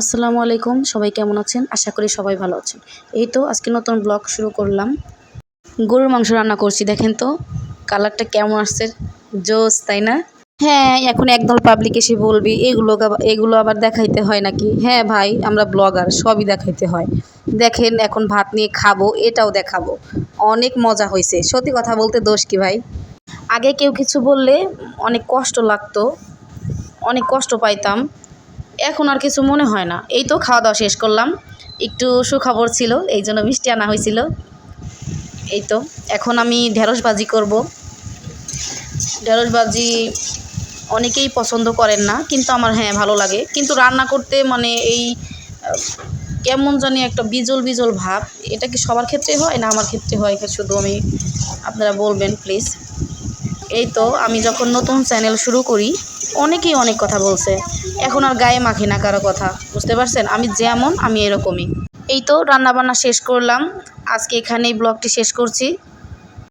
আসসালামু আলাইকুম, সবাই কেমন আছেন? আশা করি সবাই ভালো আছেন। এই তো আজকে নতুন ব্লগ শুরু করলাম। গরুর মাংস রান্না করছি, দেখেন তো কালারটা কেমন আসছে। জোস, তাই না? হ্যাঁ এখন একদল পাবলিক এসে বলবি, এগুলো এগুলো আবার দেখাইতে হয় নাকি? হ্যাঁ ভাই, আমরা ব্লগার সবই দেখাইতে হয়। দেখেন, এখন ভাত নিয়ে খাব, এটাও দেখাবো। অনেক মজা হয়েছে সত্যি কথা বলতে দোষ কি ভাই? আগে কেউ কিছু বললে অনেক কষ্ট লাগতো, অনেক কষ্ট পাইতাম। এখন আর কিছু মনে হয় না। এই তো খাওয়া দাওয়া শেষ করলাম। একটু সুখবর ছিল, এই জন্য মিষ্টি আনা হয়েছিল। এই তো, এখন আমি ঢেঁড়স ভাজি করব। ঢেঁড়স ভাজি অনেকেই পছন্দ করেন না, কিন্তু আমার হ্যাঁ ভালো লাগে। কিন্তু রান্না করতে মানে এই, কেমন জানি একটা বিজল বিজল ভাব। এটা কি সবার ক্ষেত্রে হয় না আমার ক্ষেত্রে হয়? শুধু আমি, আপনারা বলবেন প্লিজ এই তো, আমি যখন নতুন চ্যানেল শুরু করি অনেকেই অনেক কথা বলছে। এখন আর গায়ে মাখি না কারও কথা, বুঝতে পারছেন? আমি যেমন, আমি এরকমই। এই তো, রান্নাবান্না শেষ করলাম। আজকে এখানেই ব্লগটি শেষ করছি।